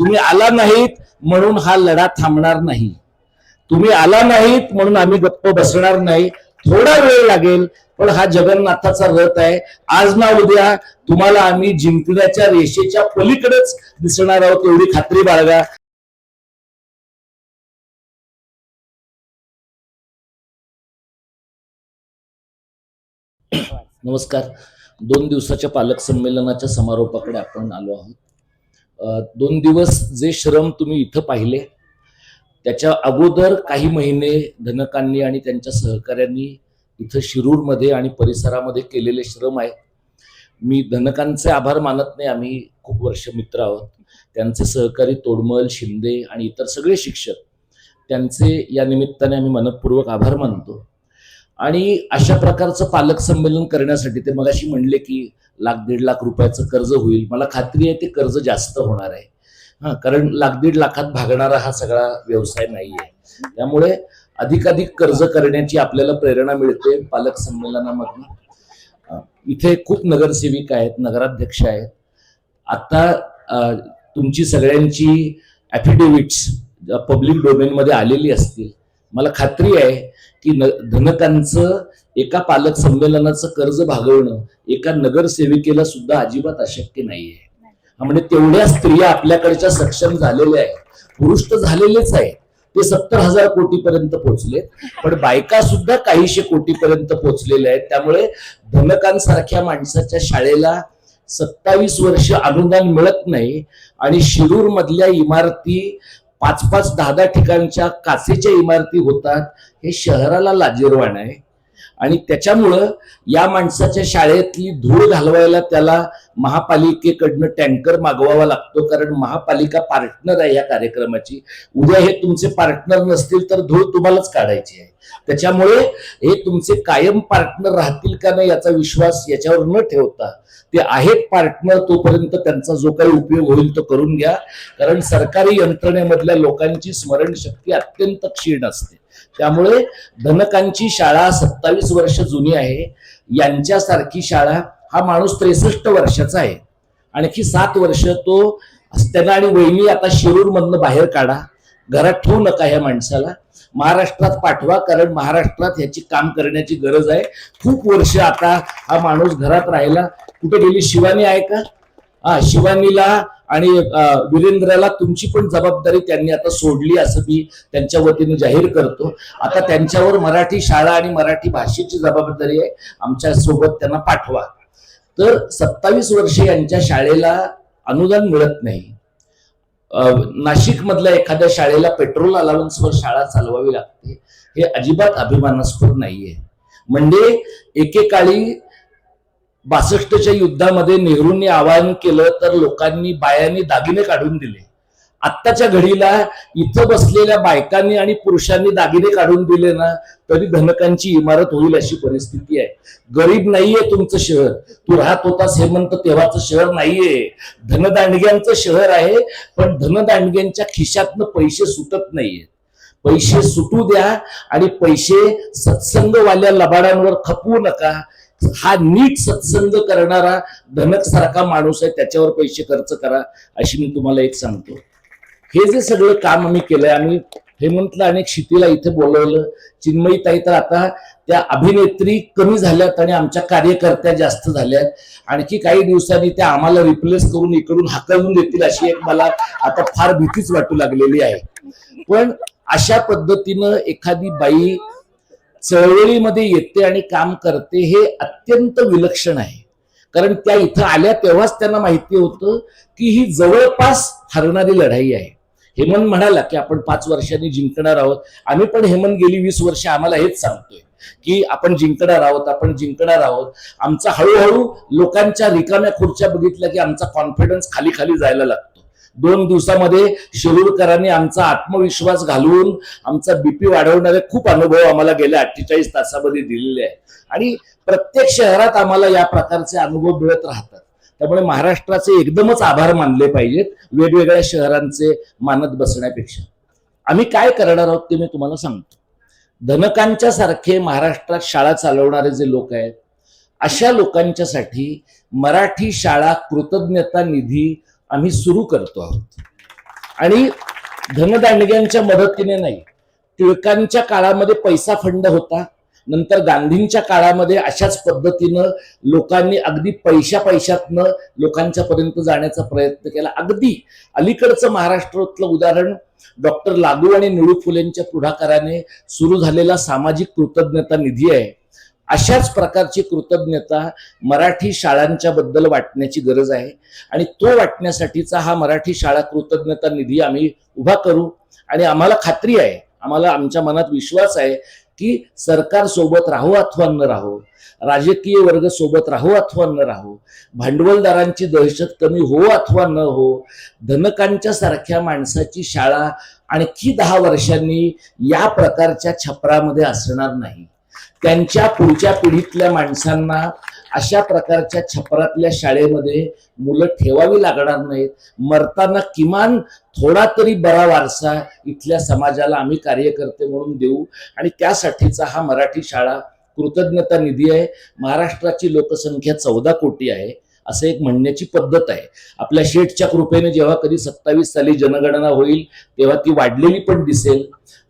तुम्ही आला नाहीत म्हणून हा लढा थांबणार नाही. तुम्ही आला नाहीत म्हणून आम्ही गप्प बसणार नाही. थोडा वेळ लागेल पण हा जगन्नाथाचा रथ आहे. आज ना उद्या तुम्हाला आम्ही जिंकण्याच्या रेषेच्या पलीकडेच दिसणार आहोत एवढी खात्री बाळगा. नमस्कार. दोन दिवसाच्या पालक संमेलनाच्या समारोपाकडे आपण आलो आहोत. दोन दिवस जे श्रम तुम्ही इथं पाहिले त्याच्या अगोदर काही महिने धनकांनी आणि त्यांच्या सहकाऱ्यांनी इथं शिरूरमध्ये आणि परिसरामध्ये केलेले श्रम आहेत. मी धनकांचे आभार मानत नाही आम्ही खूप वर्ष मित्र आहोत. त्यांचे सहकारी तोडमल शिंदे आणि इतर सगळे शिक्षक त्यांचे या निमित्ताने आम्ही मनपूर्वक आभार मानतो. आणि अशा प्रकारचं पालक संमेलन करण्यासाठी ते मगाशी म्हणले की लाख दीड लाख रुपयाचं कर्ज होईल. मला खात्री आहे ते कर्ज जास्त होणार आहे. हा कारण लाख दीड लाखात भागणारा हा सगळा व्यवसाय नाही आहे त्यामुळे अधिकाधिक कर्ज करण्याची आपल्याला प्रेरणा मिळते पालक संमेलनामधून. इथे खूप नगरसेविका आहेत नगराध्यक्ष आहेत. आता तुमची सगळ्यांची ॲफिडेव्हिट्स पब्लिक डोमेनमध्ये आलेली असतील. मला खात्री आहे की न धनकांचं एका पालक संमेलनाचं कर्ज भागवणं एका नगरसेविकेला सुद्धा अजिबात अशक्य नाहीये. म्हणजे तेवढ्या स्त्रिया आपल्याकडच्या सक्षम झालेल्या आहेत. पुरुष तर झालेलेच आहेत. ते सत्तर हजार कोटीपर्यंत पोहोचले पण बायका सुद्धा काहीशे कोटीपर्यंत पोहोचलेल्या आहेत. त्यामुळे धनकांसारख्या माणसाच्या शाळेला सत्तावीस वर्ष अनुदान मिळत नाही. आणि शिरूर मधल्या इमारती पाच पाच दहा दहा ठिकाणच्या काचेच्या इमारती होतात. हे शहराला लाजीरवाण आहे. आणि त्याच्यामुळं या माणसाच्या शाळेतली धूळ घालवायला त्याला महापालिकेकडनं टँकर मागवावा लागतो कारण महापालिका पार्टनर आहे या कार्यक्रमाची. उद्या हे तुमचे पार्टनर नसतील तर धूळ तुम्हालाच काढायची आहे. त्याच्यामुळे हे तुमचे कायम पार्टनर राहतील का नाही याचा विश्वास याच्यावर न ठेवता ते आहेत पार्टनर तोपर्यंत त्यांचा जो काही उपयोग होईल तो करून घ्या. कारण सरकारी यंत्रणेमधल्या लोकांची स्मरणशक्ती अत्यंत क्षीण असते. त्यामुळे धनकांची शाळा सत्तावीस वर्ष जुनी आहे. यांच्यासारखी शाळा हा माणूस त्रेसष्ट वर्षाचा आहे. आणखी सात वर्ष तो त्यांना आणि वहिनी आता शिरूर मधनं बाहेर काढा. घरात ठेवू नका ह्या माणसाला. महाराष्ट्रात पाठवा कारण महाराष्ट्रात ह्याची काम करण्याची गरज आहे. खूप वर्ष आता हा माणूस घरात राहिला. कुठे गेली? शिवानी आहे का? हा शिवानीला आणि वीरेंद्रला वीरेंद्राला तुमची पण जबाबदारी त्यांनी आता सोडली असं मी त्यांच्या वतीने जाहीर करतो. आता त्यांच्यावर मराठी शाळा आणि मराठी भाषेची जबाबदारी आहे. आमच्यासोबत त्यांना पाठवा. तर सत्तावीस वर्षे यांच्या शाळेला अनुदान मिळत नाही. नाशिक मधल्या एखाद्या शाळेला पेट्रोल अलावन्सवर शाळा चालवावी लागते. हे अजिबात अभिमानास्पद नाहीये. म्हणजे एकेकाळी बासष्टच्या युद्धामध्ये नेहरूंनी आवाहन केलं तर लोकांनी बायांनी दागिने काढून दिले. आत्ताच्या घडीला इथं बसलेल्या बायकांनी आणि पुरुषांनी दागिने काढून दिले ना तरी धनकांची इमारत होईल अशी परिस्थिती आहे. गरीब नाहीये तुमचं शहर. तू राहत होतास हेमंत तेव्हाचं शहर नाहीये. धनदांडग्यांचं शहर आहे पण धनदांडग्यांच्या खिशातनं पैसे सुटत नाहीये पैसे सुटू द्या आणि पैसे सत्संगवाल्या लबाडांवर खपवू नका. हा नीट सत्संग करणारा धनक सारखा माणूस आहे त्याच्यावर पैसे खर्च करा अशी मी तुम्हाला एक सांगतो. हे जे सगळं काम आम्ही केलंय आम्ही हेमंतला आणि क्षितीला इथे बोलवलं चिन्मयी ताई तर आता त्या अभिनेत्री कमी झाल्यात आणि आमच्या कार्यकर्त्या जास्त झाल्यात. आणखी काही दिवसांनी त्या आम्हाला रिप्लेस करून इकडून हाकलून देतील अशी एक मला आता फार भीतीच वाटू लागलेली आहे. पण अशा पद्धतीनं एखादी बाई चळवळीमध्ये येते आणि काम करते हे अत्यंत विलक्षण आहे. कारण त्या इथं आल्या तेव्हाच त्यांना माहिती होतं की ही जवळपास हरणारी लढाई आहे. हेमंत म्हणाला की आपण पाच वर्षांनी जिंकणार आहोत. आम्ही पण हेमंत गेली वीस वर्ष आम्हाला हेच सांगतोय की आपण जिंकणार आहोत आपण जिंकणार आहोत. आमचा हळूहळू लोकांच्या रिकाम्या खुर्च्या बघितल्या की आमचा कॉन्फिडन्स खाली खाली जायला लागतो. दोन दिवसामध्ये शिरूरकरांनी आमचा आत्मविश्वास घालून आमचा बीपी वाढवणारे खूप अनुभव आम्हाला गेल्या अठ्ठेचाळीस तासामध्ये दिलेले आहे आणि प्रत्येक शहरात आम्हाला या प्रकारचे अनुभव मिळत राहतात. त्यामुळे महाराष्ट्राचे एकदमच आभार मानले पाहिजेत वेगवेगळ्या शहरांचे मानत बसण्यापेक्षा. आम्ही काय करणार आहोत ते मी तुम्हाला सांगतो. धनकांच्या सारखे महाराष्ट्रात शाळा चालवणारे जे लोक आहेत अशा लोकांच्यासाठी मराठी शाळा कृतज्ञता निधी आम्ही सुरू करतो आहोत. आणि धनदांडग्यांच्या मदतीने नाही टिळकांच्या काळामध्ये पैसा फंड होता नंतर गांधींच्या काळामध्ये अशाच पद्धतीनं लोकांनी अगदी पैशा पैशातनं लोकांच्या पर्यंत जाण्याचा प्रयत्न केला. अगदी अलीकडचं महाराष्ट्रातलं उदाहरण डॉक्टर लागू आणि निळू फुलेंच्या पुढाकाराने सुरू झालेला सामाजिक कृतज्ञता निधी आहे. अशाच प्रकारची कृतज्ञता मराठी शाळांच्या बद्दल वाटण्याची गरज आहे. आणि तो वाटण्यासाठीचा हा मराठी शाळा कृतज्ञता निधी आम्ही उभा करू. आणि आम्हाला खात्री आहे आम्हाला आमच्या मनात विश्वास आहे की सरकार सोबत राहू अथवा न राहू राजकीय वर्ग सोबत राहू अथवा न राहू भांडवलदारांची दहशत कमी हो अथवा न हो धनकांच्या सारख्या माणसाची शाळा आणखी दहा वर्षांनी या प्रकारच्या छपरामध्ये असणार नाही. त्यांच्या पुढच्या पिढीतल्या माणसांना अशा प्रकारच्या छपरातल्या शाळेमध्ये मुलं ठेवावी लागणार नाहीत. मरताना किमान थोडा तरी बरा वारसा इथल्या समाजाला आम्ही कार्यकर्ते म्हणून देऊ. आणि त्यासाठीचा हा मराठी शाळा कृतज्ञता निधी आहे. महाराष्ट्राची लोकसंख्या चौदा कोटी आहे. असं एक म्हणण्याची पद्धत आहे. आपल्या शेठच्या कृपेने जेव्हा कधी सत्तावीस साली जनगणना होईल तेव्हा ती वाढलेली पण दिसेल.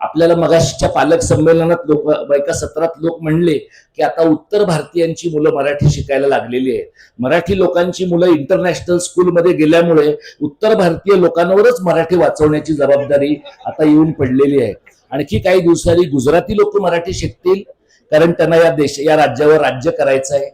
आपल्याला मगाशीच्या पालक संमेलनात लोक एका सत्रात लोक म्हणले की आता उत्तर भारतीयांची मुलं मराठी शिकायला लागलेली आहेत. मराठी लोकांची मुलं इंटरनॅशनल स्कूलमध्ये गेल्यामुळे उत्तर भारतीय लोकांवरच मराठी वाचवण्याची जबाबदारी आता येऊन पडलेली आहे. आणखी काही दिवसांनी गुजराती लोक मराठी शिकतील कारण त्यांना या देश या राज्यावर राज्य करायचं आहे.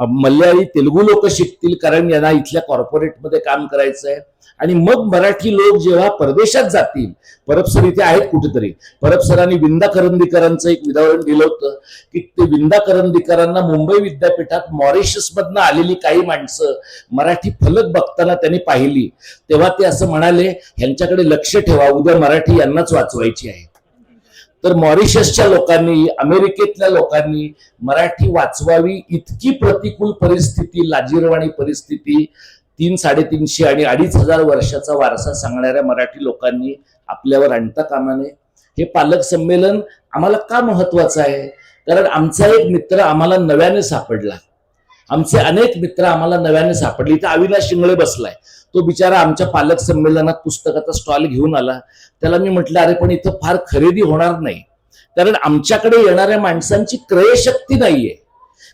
मल्याळी तेलुगू लोक शिकतील कारण यांना इथल्या कॉर्पोरेटमध्ये काम करायचं आहे आणि मग मराठी लोक जेव्हा परदेशात जातील परबसर इथे आहेत कुठेतरी. परबसरांनी विंदा करंदीकरांचं एक उदाहरण दिलं होतं की ते विंदा करंदीकरांना मुंबई विद्यापीठात मॉरिशसमधनं आलेली काही माणसं मराठी फलक बघताना त्यांनी पाहिली. तेव्हा ते असं म्हणाले ह्यांच्याकडे लक्ष ठेवा उद्या मराठी यांनाच वाचवायची आहे. तर मॉरिशसच्या लोकांनी अमेरिकेतल्या लोकांनी मराठी वाचवावी इतकी प्रतिकूल परिस्थिती लाजीरवाणी परिस्थिती तीन साडेतीनशे आणि अडीच हजार वर्षाचा वारसा सांगणाऱ्या मराठी लोकांनी आपल्यावर आणता कामा नये हे पालक संमेलन आम्हाला का महत्वाचं आहे? कारण आमचा एक मित्र आम्हाला नव्याने सापडला. आमचे अनेक मित्र आम्हाला नव्याने सापडले. इथं अविनाश शिंगळे बसलाय. तो बिचारा आमच्या पालक संमेलनात पुस्तकाचा स्टॉल घेऊन आला. त्याला मी म्हटलं अरे पण इथं फार खरेदी होणार नाही. कारण आमच्याकडे येणाऱ्या माणसांची क्रयशक्ती नाहीये.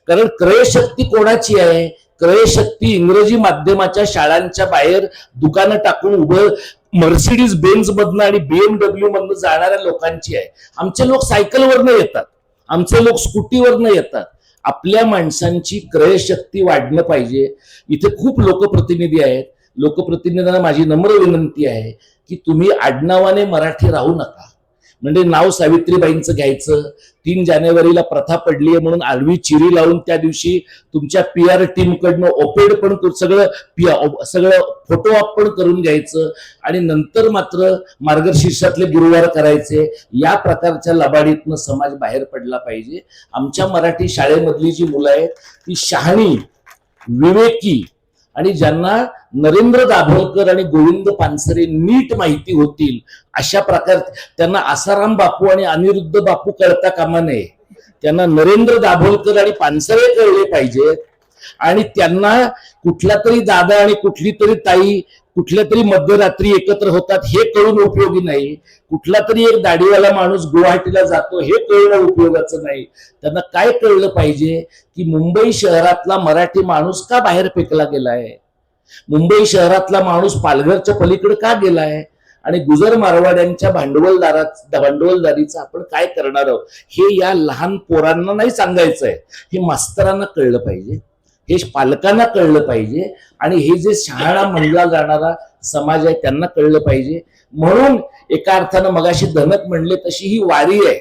कारण क्रयशक्ती कोणाची आहे? क्रयशक्ती इंग्रजी माध्यमाच्या शाळांच्या बाहेर दुकानं टाकून उभं मर्सिडीज बेन्स मधनं आणि बीएमडब्ल्यू मधनं जाणाऱ्या लोकांची आहे. आमचे लोक सायकलवरनं येतात. आमचे लोक स्कूटीवरनं येतात. आपल्या माणसांची क्रयशक्ती वाढणं पाहिजे. इथे खूप लोकप्रतिनिधी आहेत. लोकप्रतिनिधींना माझी नम्र विनंती आहे की तुम्ही आडनावाने मराठी राहू नका. म्हणजे नाव सावित्रीबाईंचं घ्यायचं तीन जानेवारीला प्रथा पडली आहे म्हणून आडवी चिरी लावून त्या दिवशी तुमच्या पी आर टीम कडनं ओपेड पण सगळं पी सगळं फोटो अप पण करून घ्यायचं आणि नंतर मात्र मार्गशीर्षातले गुरुवार करायचे. या प्रकारच्या लबाडीतनं समाज बाहेर पडला पाहिजे. आमच्या मराठी शाळेमधली जी मुलं आहेत ती शहाणी विवेकी आणि ज्यांना नरेंद्र दाभोलकर आणि गोविंद पानसरे नीट माहिती होतील. अशा प्रकार त्यांना आसाराम बापू आणि अनिरुद्ध बापू कळता कामा नये. त्यांना नरेंद्र दाभोलकर आणि पानसरे कळले पाहिजेत आणि त्यांना कुठला तरी दादा आणि कुठली तरी ताई कुठल्या तरी मध्यरात्री एकत्र होतात हे कळून उपयोगी नाही. कुठला तरी एक दाढीवाला माणूस गुवाहाटीला जातो हे कळणं उपयोगाचं नाही. त्यांना काय कळलं पाहिजे की मुंबई शहरातला मराठी माणूस का बाहेर फेकला गेलाय? मुंबई शहरातला माणूस पालघरच्या पलीकडे का गेलाय? आणि गुजर मारवाड्यांच्या भांडवलदारा भांडवलदारीचं आपण काय करणार आहोत? हे या लहान पोरांना नाही सांगायचं आहे हे मास्तरांना कळलं पाहिजे. हे पालकांना कळलं पाहिजे. आणि हे जे शहाणा म्हणला जाणारा समाज आहे त्यांना कळलं पाहिजे. म्हणून एका अर्थानं मगाशी धनक म्हणले तशी ही वारी आहे.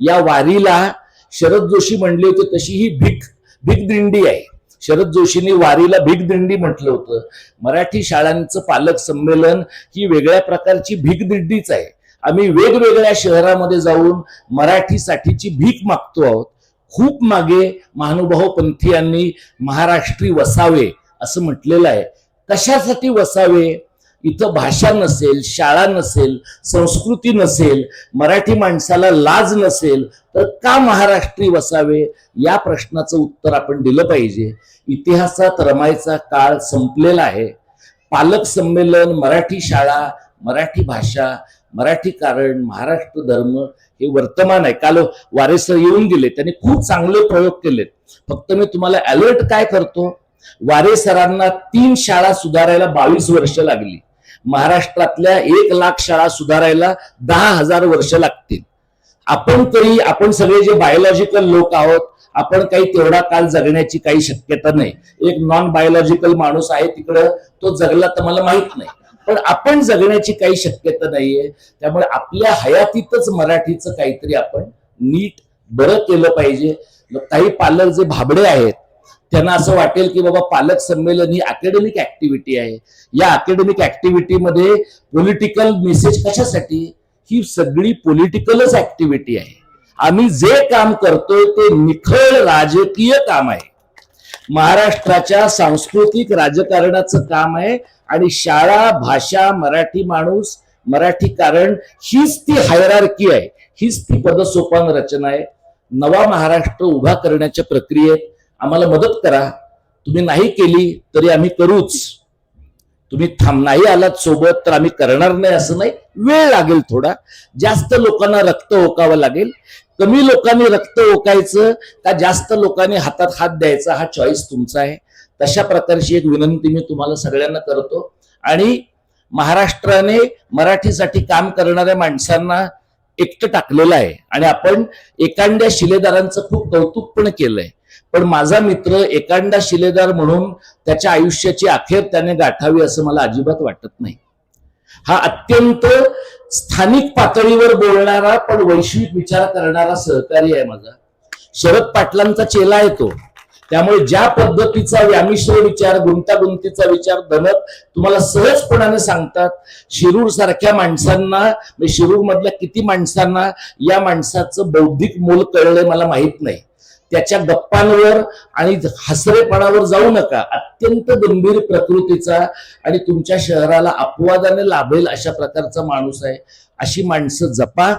या वारीला शरद जोशी म्हणले होते तशी ही भीक भीक दिंडी आहे. शरद जोशींनी वारीला भीक दिंडी म्हटलं होतं. मराठी शाळांचं पालक संमेलन ही वेगळ्या प्रकारची भीक दिंडीच आहे. आम्ही वेगवेगळ्या शहरामध्ये जाऊन मराठीसाठीची भीक मागतो आहोत. खूप मागे महानुभाव पंथीयांनी महाराष्ट्री वसावे असं म्हटलेलं आहे. कशासाठी वसावे? इथं भाषा नसेल शाळा नसेल संस्कृती नसेल मराठी माणसाला लाज नसेल तर का महाराष्ट्री वसावे? या प्रश्नाचं उत्तर आपण दिलं पाहिजे. इतिहासात रमायचा काळ संपलेला आहे. पालक संमेलन मराठी शाळा मराठी भाषा मराठी कारण महाराष्ट्र धर्म हे वर्तमान आहे. काल वारेसर येऊन गेले त्यांनी खूप चांगले प्रयोग केलेत. फक्त मी तुम्हाला अलर्ट काय करतो? वारे सरांना तीन शाळा सुधारायला बावीस वर्ष लागली. महाराष्ट्रातल्या एक लाख शाळा सुधारायला दहा हजार वर्ष लागतील. आपण तरी आपण सगळे जे बायोलॉजिकल लोक आहोत आपण काही तेवढा काल जगण्याची काही शक्यता नाही. एक नॉन बायोलॉजिकल माणूस आहे तिकडं तो जगला तर मला माहीत नाही. पण आपण जगण्याची काही शक्यता नाहीये. त्यामुळे आपल्या हयातीतच मराठीचं काहीतरी आपण नीट बरं केलं पाहिजे. काही पालक जे भाबडे आहेत त्यांना असं वाटेल की बाबा पालक संमेलन ही अकॅडमिक ऍक्टिव्हिटी आहे. या अकॅडमिक ऍक्टिव्हिटीमध्ये पॉलिटिकल मेसेज कशासाठी? ही सगळी पॉलिटिकलच ऍक्टिव्हिटी आहे. आम्ही जे काम करतोय ते निखळ राजकीय काम आहे. महाराष्ट्राच्या सांस्कृतिक राजकारणाचं काम आहे आणि शाळा भाषा मराठी माणूस मराठी कारण हीच ती हायरार्की आहे. हीच ती पदसोपान रचना आहे. नवा महाराष्ट्र उभा करण्याच्या प्रक्रियेत आम्हाला मदत करा. तुम्ही नाही केली तरी आम्ही करूच. तुम्ही थांब नाही आलात सोबत तर आम्ही करणार नाही असं नाही. वेळ लागेल थोडा. जास्त लोकांना रक्त ओकावं लागेल. कमी लोकांनी रक्त ओकायचं का जास्त लोकांनी हातात हात द्यायचा हा चॉईस तुमचा आहे. तशा प्रकारची एक विनंती मी तुम्हाला सगळ्यांना करतो. आणि महाराष्ट्राने मराठीसाठी काम करणाऱ्या माणसांना एकटं टाकलेलं आहे. आणि आपण एकांड्या शिलेदारांचं खूप कौतुक पण केलंय. पण माझा मित्र एकांडा शिलेदार म्हणून त्याच्या आयुष्याची अखेर त्याने गाठावी असं मला अजिबात वाटत नाही. हा अत्यंत स्थानिक पातळीवर बोलणारा पण वैश्विक विचार करणारा सहकारी आहे माझा. शरद पाटलांचा चेला येतो त्यामुळे ज्या पद्धतीचा व्यामिश्र विचार गुंतागुंतीचा विचार धनत तुम्हाला सहजपणाने सांगतात शिरूर सारख्या माणसांना म्हणजे शिरूर मधल्या किती माणसांना या माणसाचं बौद्धिक मोल कळलंय मला माहीत नाही. त्याच्या गप्पांवर आणि हसरेपणावर जाऊ नका. अत्यंत गंभीर प्रकृतीचा आणि तुमच्या शहराला अपवादाने लाभेल अशा प्रकारचा माणूस आहे. अशी माणसं जपा.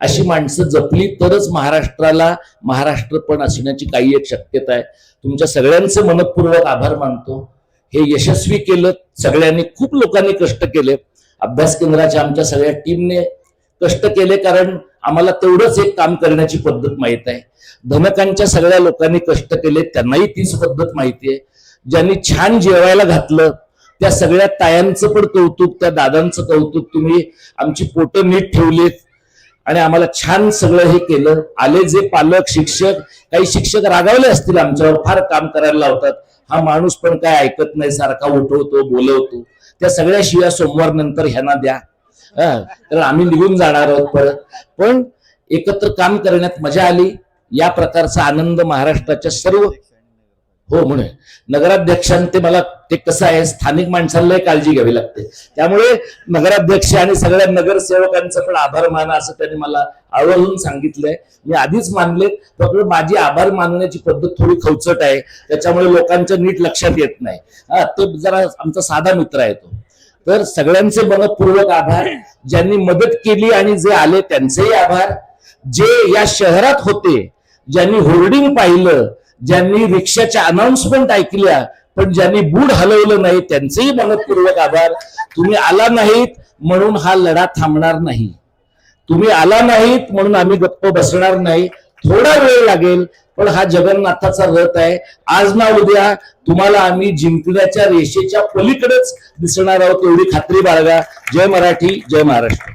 अशी माणसं जपली तरच महाराष्ट्राला महाराष्ट्र पण असण्याची काही एक शक्यता आहे. तुमच्या सगळ्यांचे मनपूर्वक आभार मानतो. हे यशस्वी केलं. सगळ्यांनी खूप लोकांनी कष्ट केले. अभ्यास केंद्राच्या आमच्या सगळ्या टीमने कष्ट केले कारण आम्हाला तेवढंच एक काम करण्याची पद्धत माहीत आहे. धनकांच्या सगळ्या लोकांनी कष्ट केले त्यांनाही तीच पद्धत माहिती आहे. ज्यांनी छान जेवायला घातलं त्या सगळ्या तायांचं पण कौतुक त्या दादांचं कौतुक तुम्ही आमची पोटं नीट ठेवलीत. आणि आम्हाला छान सगळं हे केलं. आले जे पालक शिक्षक काही शिक्षक रागावले असतील आमच्यावर फार काम करायला लावतात. हा माणूस पण काय ऐकत नाही सारखा उठवतो बोलवतो. त्या सगळ्या शिया सोमवार नंतर ह्यांना द्या. हा, आम्ही निघून जाणार आहोत परत. पण एकत्र काम करण्यात मजा आली. या प्रकारचा आनंद महाराष्ट्राच्या सर्व हो म्हणून. नगराध्यक्षांते मला ते कसं आहे स्थानिक माणसांना काळजी घ्यावी लागते. त्यामुळे नगराध्यक्ष आणि सगळ्या नगरसेवकांचं पण आभार माना असं त्यांनी मला आवर्जून सांगितलंय. मी आधीच मानले फक्त माझी आभार मानण्याची पद्धत थोडी खवचट आहे. त्याच्यामुळे लोकांच्या नीट लक्षात येत नाही. हा तो जरा आमचा साधा मित्र आहे तो. तर सगळ्यांचे मनपूर्वक आभार. ज्यांनी मदत केली आणि जे आले त्यांचेही आभार. जे या शहरात होते ज्यांनी होर्डिंग पाहिलं ज्यांनी रिक्षाच्या अनाउन्समेंट ऐकल्या पण ज्यांनी बूड हलवलं नाही त्यांचेही मनपूर्वक आभार. तुम्ही आला नाहीत म्हणून हा लढा थांबणार नाही. तुम्ही आला नाहीत म्हणून आम्ही गप्प बसणार नाही. थोडा वेळ लागेल पण हा जगन्नाथाचा रथ आहे. आज ना उद्या तुम्हाला आम्ही जिंकण्याच्या रेषेच्या पलीकडेच दिसणार आहोत एवढी खात्री बाळगा. जय मराठी जय महाराष्ट्र.